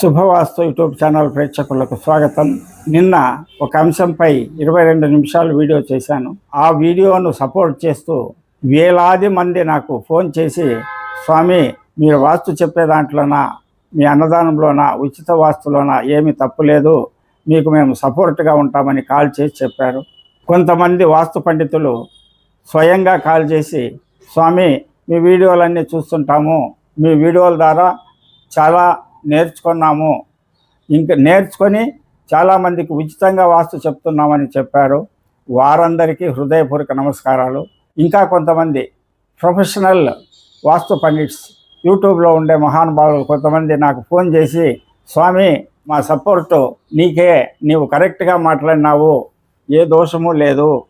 శుభవాస్తు YouTube channel ప్రేక్షకులకు స్వాగతం. నిన్న ఒక అంశంపై ఇరవై రెండు నిమిషాలు వీడియో చేశాను. ఆ వీడియోను సపోర్ట్ చేస్తూ వేలాది మంది నాకు ఫోన్ చేసి స్వామి మీరు వాస్తు చెప్పే దాంట్లోనా? మీ అన్నదానంలోనా? ఉచిత వాస్తులోనా? ఏమీ తప్పులేదు మీకు మేము సపోర్ట్గా ఉంటామని కాల్ చేసి చెప్పారు. కొంతమంది వాస్తు పండితులు స్వయంగా కాల్ చేసి స్వామి మీ వీడియోలన్నీ చూస్తుంటాము. మీ వీడియోల ద్వారా చాలా నేర్చుకున్నాము. ఇంకా నేర్చుకొని చాలామందికి ఉచితంగా వాస్తు చెప్తున్నామని చెప్పారు. వారందరికీ హృదయపూర్వక నమస్కారాలు. ఇంకా కొంతమంది ప్రొఫెషనల్ వాస్తు పండిట్స్ యూట్యూబ్లో ఉండే మహానుభావులు కొంతమంది నాకు ఫోన్ చేసి స్వామి మా సపోర్టు నీకే నీవు కరెక్ట్గా మాట్లాడినావు. ఏ దోషము లేదు.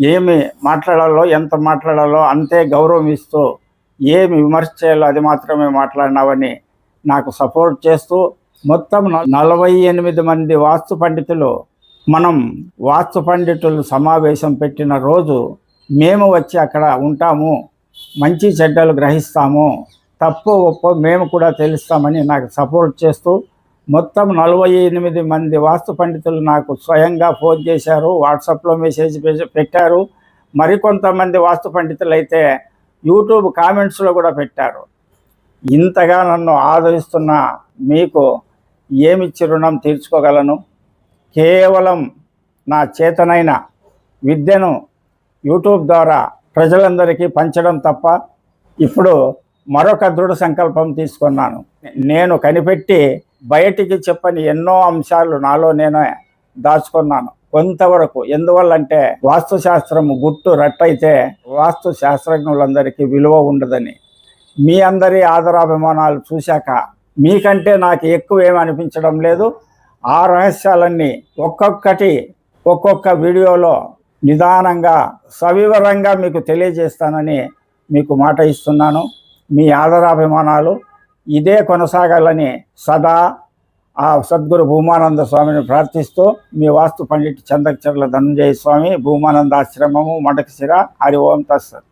ఏమి మాట్లాడాలో ఎంత మాట్లాడాలో అంతే గౌరవం ఇస్తూ ఏమి విమర్శ చేయాలో అది మాత్రమే మాట్లాడినావని నాకు సపోర్ట్ చేస్తూ మొత్తం నలభై ఎనిమిది మంది వాస్తు పండితులు మనం వాస్తు పండితులు సమావేశం పెట్టిన రోజు మేము వచ్చి అక్కడ ఉంటాము మంచి చెడ్డలు గ్రహిస్తాము తప్పు ఒప్పో మేము కూడా తెలుస్తామని నాకు సపోర్ట్ చేస్తూ మొత్తం నలభై ఎనిమిది మంది వాస్తు పండితులు నాకు స్వయంగా ఫోన్ చేశారు వాట్సాప్లో మెసేజ్ పె- పెట్టారు మరికొంతమంది వాస్తు పండితులు అయితే యూట్యూబ్ కామెంట్స్లో కూడా పెట్టారు. ఇంతగా నన్ను ఆదరిస్తున్న మీకు ఏమిచ్చి రుణం తీర్చుకోగలను? కేవలం నా చేతనైన విద్యను యూట్యూబ్ ద్వారా ప్రజలందరికీ పంచడం తప్ప ఇప్పుడు మరొక దృఢ సంకల్పం తీసుకున్నాను. నేను కనిపెట్టి బయటికి చెప్పని ఎన్నో అంశాలు నాలో నేనే దాచుకున్నాను. కొంతవరకు ఎందువల్లంటే వాస్తు శాస్త్రం గుట్టు రట్టయితే వాస్తు శాస్త్రజ్ఞులందరికీ విలువ ఉండదని. మీ అందరి ఆదరాభిమానాలు చూశాక మీకంటే నాకు ఎక్కువ ఏమి అనిపించడం లేదు. ఆ రహస్యాలన్నీ ఒక్కొక్కటి ఒక్కొక్క వీడియోలో నిదానంగా సవివరంగా మీకు తెలియజేస్తానని మీకు మాట ఇస్తున్నాను. మీ ఆదరాభిమానాలు ఇదే కొనసాగాలని సదా ఆ సద్గురు భూమానంద స్వామిని ప్రార్థిస్తూ మీ వాస్తు పండిట్ చందకచర్ల ధనంజయ స్వామి భూమానంద ఆశ్రమము మడకశిర హరి ఓం తస్సత్